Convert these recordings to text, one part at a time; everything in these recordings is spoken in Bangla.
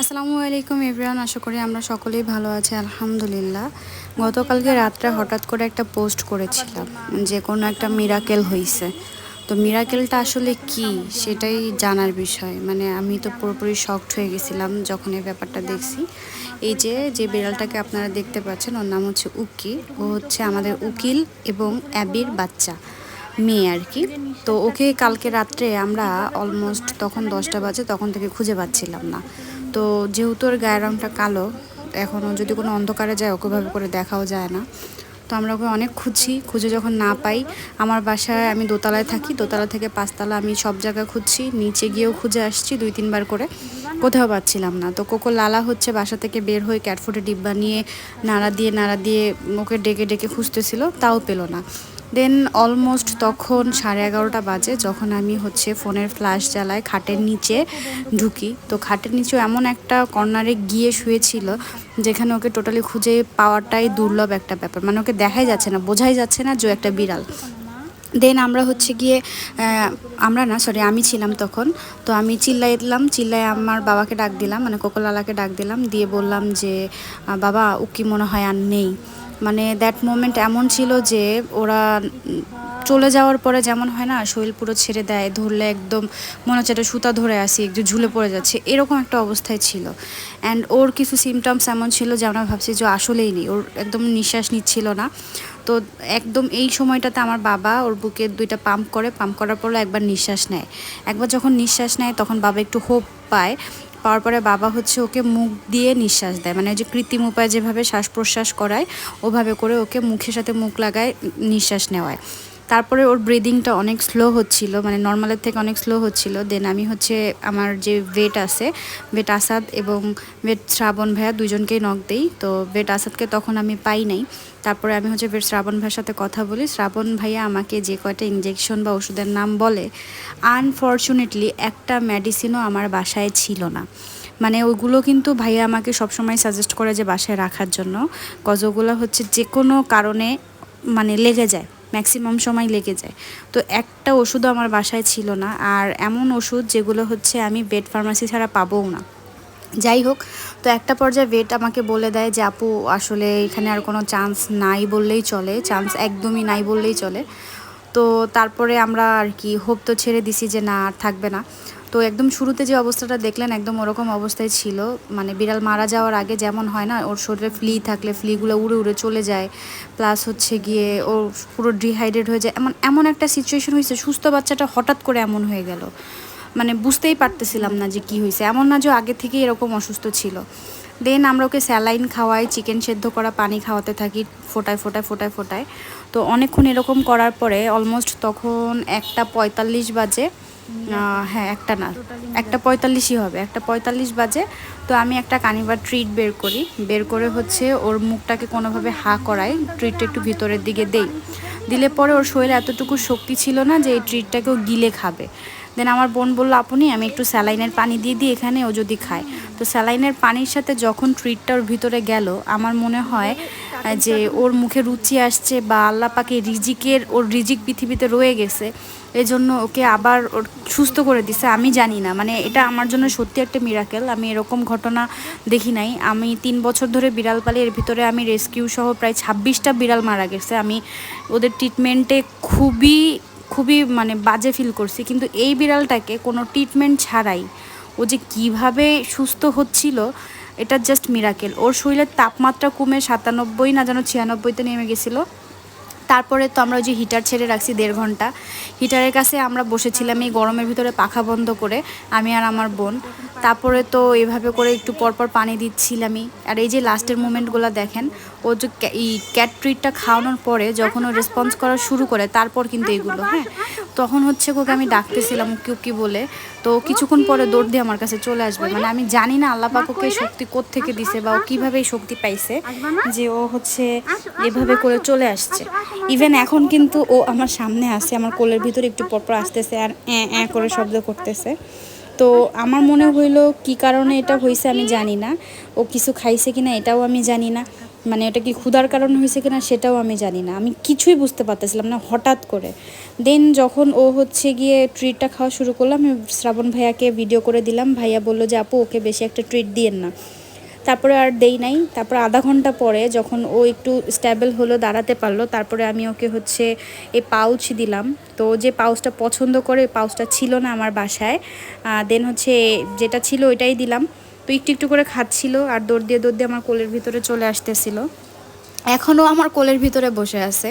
আসসালামু আলাইকুম এভরিওয়ান, আশা করি আমরা সকলেই ভালো আছি, আলহামদুলিল্লাহ। গতকালকে রাত্রে হঠাৎ করে একটা পোস্ট করেছিলাম, যে কোনো একটা মিরাকেল হয়েছে তো মিরাকেলটা আসলে কি সেটাই জানার বিষয়। মানে আমি তো পুরোপুরি শক্ট হয়ে গেছিলাম যখন এই ব্যাপারটা দেখছি। এই যে যে বিড়ালটাকে আপনারা দেখতে পাচ্ছেন, ওর নাম হচ্ছে উকি ও হচ্ছে আমাদের উকিল এবং অ্যাবির বাচ্চা, মেয়ে আর কি। তো ওকে কালকে রাত্রে আমরা অলমোস্ট তখন দশটা বাজে, তখন থেকে খুঁজে পাচ্ছিলাম না। তো যেহেতু ওর গায়ের রঙটা কালো এখনও যদি কোনো অন্ধকারে যায়, ওকে ভাবে করে দেখাও যায় না। তো আমরা ওকে অনেক খুঁজছি, খুঁজে যখন না পাই, আমার বাসায় আমি দোতলায় থাকি, দোতলা থেকে পাঁচতলা আমি সব জায়গায় খুঁজছি, নিচে গিয়েও খুঁজে আসছি দুই, তিনবার করে। কোথাও পাচ্ছিলাম না। তো কোকো লালা হচ্ছে বাসা থেকে বের হয়ে ক্যাটফুটে ডিব্বা নিয়ে, নাড়া দিয়ে নাড়া দিয়ে ওকে ডেকে ডেকে খুঁজতেছিল, তাও পেল না। দেন অলমোস্ট তখন সাড়ে এগারোটা বাজে, যখন আমি হচ্ছে ফোনের ফ্ল্যাশ জ্বালাই খাটের নিচে ঢুকি। তো খাটের নিচেও এমন একটা কর্নারে গিয়ে শুয়েছিল, যেখানে ওকে টোটালি খুঁজে পাওয়াটাই দুর্লভ একটা ব্যাপার। মানে ওকে দেখাই যাচ্ছে না, বোঝাই যাচ্ছে না যে একটা বিড়াল। দেন আমরা হচ্ছে গিয়ে আমরা না সরি আমি ছিলাম তখন। তো আমি চিল্লাই দিলাম চিল্লাই আমার বাবাকে ডাক দিলাম মানে কোকোলালাকে ডাক দিলাম। দিয়ে বললাম যে বাবা, ও কি মনে হয় আর নেই? মানে দ্যাট মোমেন্ট এমন ছিল যে ওরা চলে যাওয়ার পরে যেমন হয় না, শরীর পুরো ছেড়ে দেয়, ধরলে একদম মনে হচ্ছে একটা সুতা ধরে আসি একটু ঝুলে পড়ে যাচ্ছে, এরকম একটা অবস্থায় ছিল। অ্যান্ড ওর কিছু সিমটমস এমন ছিল যে আমরা ভাবছি যে আসলেই নেই, ওর একদম নিঃশ্বাস নিচ্ছিল না। তো একদম এই সময়টাতে আমার বাবা ওর বুকে দুইটা পাম্প করে পাম্প করার পরে একবার নিঃশ্বাস নেয়। একবার যখন নিঃশ্বাস নেয় তখন বাবা একটু হোপ পায় পাওয়ার পরে বাবা হচ্ছে ওকে মুখ দিয়ে নিঃশ্বাস দেয়। মানে যে কৃত্রিম উপায় যেভাবে শ্বাস প্রশ্বাস করায়, ওভাবে করে ওকে মুখের সাথে মুখ লাগায় নিঃশ্বাস নেওয়ায়। তারপরে ওর ব্রিদিংটা অনেক স্লো হচ্ছিল মানে নর্মালের থেকে অনেক স্লো হচ্ছিল। দেন আমি হচ্ছে আমার যে ওয়েট আছে ওয়েট আসাদ এবং ওয়েট শ্রাবণ ভাইয়া দুজনকেই নখ দিই। তো ওয়েট আসাদকে তখন আমি পাই নাই। তারপরে আমি হচ্ছে ওয়েট শ্রাবণ ভাইয়ের সাথে কথা বলি। শ্রাবণ ভাইয়া আমাকে যে কয়টা ইঞ্জেকশন বা ওষুধের নাম বলে আনফর্চুনেটলি একটা মেডিসিনও আমার বাসায় ছিল না। মানে ওগুলো কিন্তু ভাইয়া আমাকে সবসময় সাজেস্ট করে যে বাসায় রাখার জন্য। কজ ওগুলো হচ্ছে যে কোনো কারণে মানে লেগে যায়। ম্যাক্সিমাম সময় লেগে যায়। তো একটা ওষুধও আমার বাসায় ছিল না। আর এমন ওষুধ যেগুলো হচ্ছে আমি বেড ফার্মাসি ছাড়া পাবও না। যাই হোক, তো একটা পর্যায়ে ভেট আমাকে বলে দেয় যে, আপু, আসলে এখানে আর কোনো চান্স নাই বললেই চলে। চান্স একদমই নাই বললেই চলে। তো তারপরে আমরা আর কি হোপ তো ছেড়ে দিছি যে না, আর থাকবে না। তো একদম শুরুতে যে অবস্থাটা দেখলেন, একদম ওরকম অবস্থায় ছিল। মানে বিড়াল মারা যাওয়ার আগে যেমন হয় না, ওর শরীরে ফ্লি থাকলে ফ্লিগুলো উড়ে উড়ে চলে যায়। প্লাস হচ্ছে গিয়ে ওর পুরো ডিহাইড্রেট হয়ে যায়। এমন এমন একটা সিচুয়েশন হয়েছে, সুস্থ বাচ্চাটা হঠাৎ করে এমন হয়ে গেল। মানে বুঝতেই পারতেছিলাম না যে কি হয়েছে। এমন না যে আগে থেকে এরকম অসুস্থ ছিল। দেন আমরা ওকে স্যালাইন খাওয়াই চিকেন সেদ্ধ করা পানি খাওয়াতে থাকি ফোটায় ফোটায় ফোটায় ফোটায়। তো অনেকক্ষণ এরকম করার পরে অলমোস্ট তখন একটা পঁয়তাল্লিশ বাজে হ্যাঁ একটা না একটা পঁয়তাল্লিশই হবে একটা পঁয়তাল্লিশ বাজে। তো আমি একটা কানিবার ট্রিট বের করি বের করে হচ্ছে ওর মুখটাকে কোনোভাবে হা করাই ট্রিটটা একটু ভিতরের দিকে দেই। দিলে পরে ওর শরীরে এতটুকু শক্তি ছিল না যে এই ট্রিটটাকেও গিলে খাবে। দেন আমার বোন বলল, আপনি, আমি একটু স্যালাইনের পানি দিয়ে দিই এখানে, ও যদি খায়। তো স্যালাইনের পানির সাথে যখন ট্রিটটা ওর ভিতরে গেল, আমার মনে হয় যে ওর মুখে রুচি আসছে বা আল্লাহ পাকে রিজিকের, ওর রিজিক পৃথিবীতে রয়ে গেছে এই জন্য ওকে আবার ওর সুস্থ করে দিছে, আমি জানি না। মানে এটা আমার জন্য সত্যি একটা মিরাকেল আমি এরকম ঘটনা দেখি নাই। আমি তিন বছর ধরে বিড়াল পালি এর ভিতরে আমি রেস্কিউ সহ প্রায় ছাব্বিশটা বিড়াল মারা গেছে। আমি ওদের ট্রিটমেন্টে খুবই খুবই মানে বাজে ফিল করছি। কিন্তু এই বিড়ালটাকে কোনো ট্রিটমেন্ট ছাড়াই ও যে কীভাবে সুস্থ হচ্ছিল, এটা জাস্ট মিরাকেল ওর শরীরের তাপমাত্রা কমে সাতানব্বই না যেন ছিয়ানব্বইতে নেমে গেছিল। তারপরে তো আমরা ওই যে হিটার ছেড়ে রাখছি দেড় ঘণ্টা। হিটারের কাছে আমরা বসেছিলাম এই গরমের ভিতরে পাখা বন্ধ করে, আমি আর আমার বোন। তারপরে তো এভাবে করে একটু পরপর পানি দিচ্ছিলামই। আর এই যে লাস্টের মুমেন্টগুলো দেখেন, ও যে এই ক্যাট ট্রিটটা খাওয়ানোর পরে যখন ও রেসপন্স করা শুরু করে, তারপর কিন্তু এগুলো হ্যাঁ? তখন হচ্ছে ওকে আমি ডাকতেছিলাম উকি উকি বলে, তো কিছুক্ষণ পরে দৌড় দিয়ে আমার কাছে চলে আসবে। মানে আমি জানি না আল্লাহ পাক ওকে শক্তি থেকে দিছে বা ও কীভাবে শক্তি পাইছে যে ও হচ্ছে এভাবে করে চলে আসছে। ইভেন এখন কিন্তু ও আমার সামনে আসে আমার কোলের ভিতরে একটু পরপর আসতেছে আর অ্যাঁ অ্যাঁ করে শব্দ করতেছে। তো আমার মনে হইল কি কারণে এটা হয়েছে আমি জানি না। ও কিছু খাইছে কিনা এটাও আমি জানি না। মানে ওটা কি ক্ষুধার কারণে হয়েছে কিনা সেটাও আমি জানি না। আমি কিছুই বুঝতে পারতেছিলাম না হঠাৎ করে। দেন যখন ও হচ্ছে গিয়ে ট্রিটটা খাওয়া শুরু করলাম আমি শ্রাবণ ভাইয়াকে ভিডিও করে দিলাম। ভাইয়া বলল যে, আপু, ওকে বেশি একটা ট্রিট দিয়েন না। তারপরে আর দেই নাই। তারপরে আধা ঘণ্টা পরে যখন ও একটু স্ট্যাবল হলো, দাঁড়াতে পারল, তারপরে আমি ওকে হচ্ছে এই পাউচ দিলাম। তো যে পাউচটা পছন্দ করে পাউচটা ছিল না আমার বাসায়। দেন হচ্ছে যেটা ছিল ওইটাই দিলাম। তো একটু একটু করে খাচ্ছিল আর দৌড় দিয়ে দৌড় দিয়ে আমার কোলের ভিতরে চলে আসতেছিল। এখনও আমার কোলের ভিতরে বসে আছে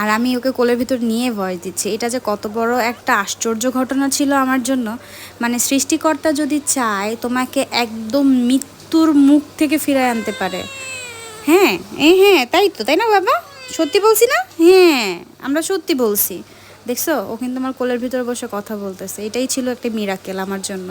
আর আমি ওকে কোলের ভিতর নিয়ে ভয় দিচ্ছি। এটা যে কত বড় একটা আশ্চর্য ঘটনা ছিল আমার জন্য। মানে সৃষ্টিকর্তা যদি চায়, তোমাকে একদম মৃত্যুর মুখ থেকে ফিরায় আনতে পারে। হ্যাঁ এ হ্যাঁ তাই তো, তাই না বাবা? সত্যি বলছি না? হ্যাঁ আমরা সত্যি বলছি। দেখছ, ও কিন্তু আমার কোলের ভিতরে বসে কথা বলতেছে। এটাই ছিল একটা মিরাকেল আমার জন্য।